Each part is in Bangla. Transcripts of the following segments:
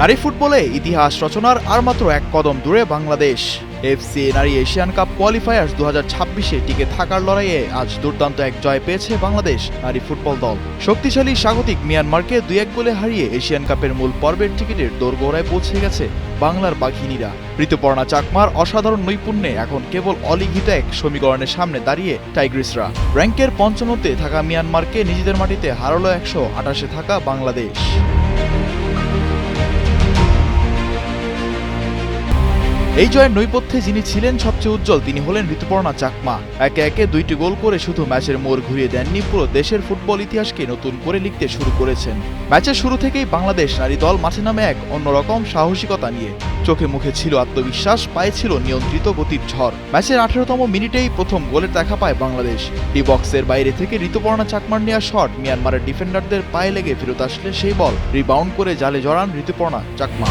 নারী ফুটবলে ইতিহাস রচনার আর মাত্র এক কদম দূরে বাংলাদেশ। এফসি নারী এশিয়ান কাপ কোয়ালিফায়ার্স দু হাজার ছাব্বিশে টিকে থাকার লড়াইয়ে আজ দুর্দান্ত এক জয় পেয়েছে বাংলাদেশ নারী ফুটবল দল। শক্তিশালী স্বাগতিক মিয়ানমারকে দুই এক গোলে হারিয়ে এশিয়ান কাপের মূল পর্বের টিকিটের দোরগোড়ায় পৌঁছে গেছে বাংলার বাঘিনীরা। ঋতুপর্ণা চাকমার অসাধারণ নৈপুণ্যে এখন কেবল অলিঘিত এক সমীকরণের সামনে দাঁড়িয়ে টাইগ্রিসরা। র্যাঙ্কের পঞ্চমতে থাকা মিয়ানমারকে নিজেদের মাটিতে হারালো একশো আটাশে থাকা বাংলাদেশ। এই জয়ের নৈপথ্যে যিনি ছিলেন সবচেয়ে উজ্জ্বল, তিনি হলেন ঋতুপর্ণা চাকমা। একে একে দুইটি গোল করে শুধু ম্যাচের মোড় ঘুরিয়ে দেননি, পুরো দেশের ফুটবল ইতিহাসকে নতুন করে লিখতে শুরু করেছেন। ম্যাচের শুরু থেকেই বাংলাদেশ নারী দল মাঠে নামে এক অন্যরকম সাহসিকতা নিয়ে চোখে মুখে ছিল আত্মবিশ্বাস, পায়ে ছিল নিয়ন্ত্রিত গতির ঝড়। ম্যাচের আঠেরোতম মিনিটেই প্রথম গোলের দেখা পায় বাংলাদেশ। ডি বক্সের বাইরে থেকে ঋতুপর্ণা চাকমার নেওয়া শট মিয়ানমারের ডিফেন্ডারদের পায়ে লেগে ফেরত আসলে সেই বল। রিবাউন্ড করে জালে জড়ান ঋতুপর্ণা চাকমা।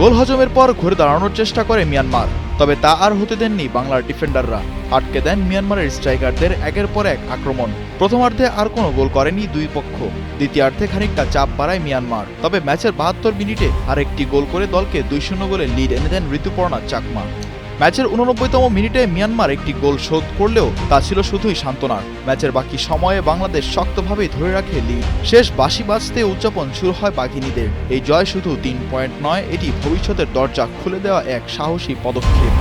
গোল হজমের পর ঘুরে দাঁড়ানোর চেষ্টা করে মিয়ানমার, তবে তা আর হতে দেননি বাংলার ডিফেন্ডাররা। আটকে দেন মিয়ানমারের স্ট্রাইকারদের একের পর এক আক্রমণ। প্রথমার্ধে আর কোনো গোল করেনি দুই পক্ষ। দ্বিতীয়ার্ধে খানিকটা চাপ বাড়ায় মিয়ানমার। তবে ম্যাচের বাহাত্তর মিনিটে আরেকটি গোল করে দলকে দুই শূন্য গোলে লিড এনে দেন ঋতুপর্ণা চাকমা। ম্যাচের উননব্বইতম মিনিটে মিয়ানমার একটি গোল শোধ করলেও তা ছিল শুধুই সান্ত্বনার। ম্যাচের বাকি সময়ে বাংলাদেশ শক্তভাবেই ধরে রাখে লিড শেষ বাসি বাজতে উদযাপন শুরু হয় বাঘিনীদের। এই জয় শুধু তিন পয়েন্ট নয়, এটি ভবিষ্যতের দরজা খুলে দেওয়া এক সাহসী পদক্ষেপ।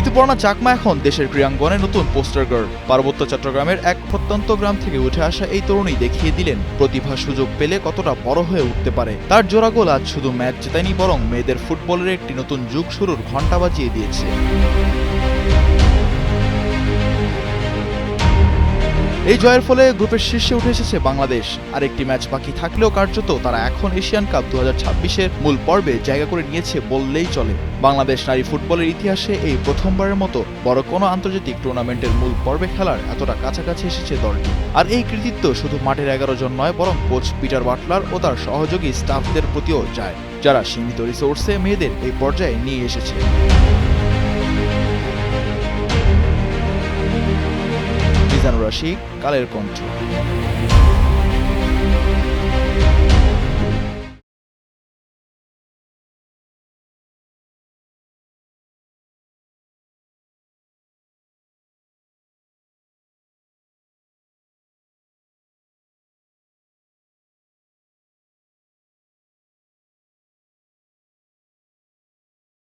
ঋতুপর্ণা চাকমা এখন দেশের ক্রীড়াঙ্গনে নতুন পোস্টার গার্ল পার্বত্য চট্টগ্রামের এক প্রত্যন্ত গ্রাম থেকে উঠে আসা এই তরুণী দেখিয়ে দিলেন, প্রতিভা সুযোগ পেলে কতটা বড় হয়ে উঠতে পারে। তার জোড়া গোল আজ শুধু ম্যাচ জেতায়নি, বরং মেয়েদের ফুটবলের একটি নতুন যুগ শুরুর ঘণ্টা বাজিয়ে দিয়েছে। এই জয়ের ফলে গ্রুপের শীর্ষে উঠে এসেছে বাংলাদেশ। আর একটি ম্যাচ বাকি থাকলেও কার্যত তারা এখন এশিয়ান কাপ দু হাজার মূল পর্বে জায়গা করে নিয়েছে বললেই চলে। বাংলাদেশ নারী ফুটবলের ইতিহাসে এই প্রথমবারের মতো বড় কোনো আন্তর্জাতিক টুর্নামেন্টের মূল পর্বে খেলার এতটা কাছাকাছি এসেছে দলটি। আর এই কৃতিত্ব শুধু মাঠের এগারো জন নয়, বরং কোচ পিটার বাটলার ও তার সহযোগী স্টাফদের প্রতিও যায়, যারা সীমিত রিসোর্সে মেয়েদের এই পর্যায়ে নিয়ে এসেছে। রশিদ কালের কণ্ঠ।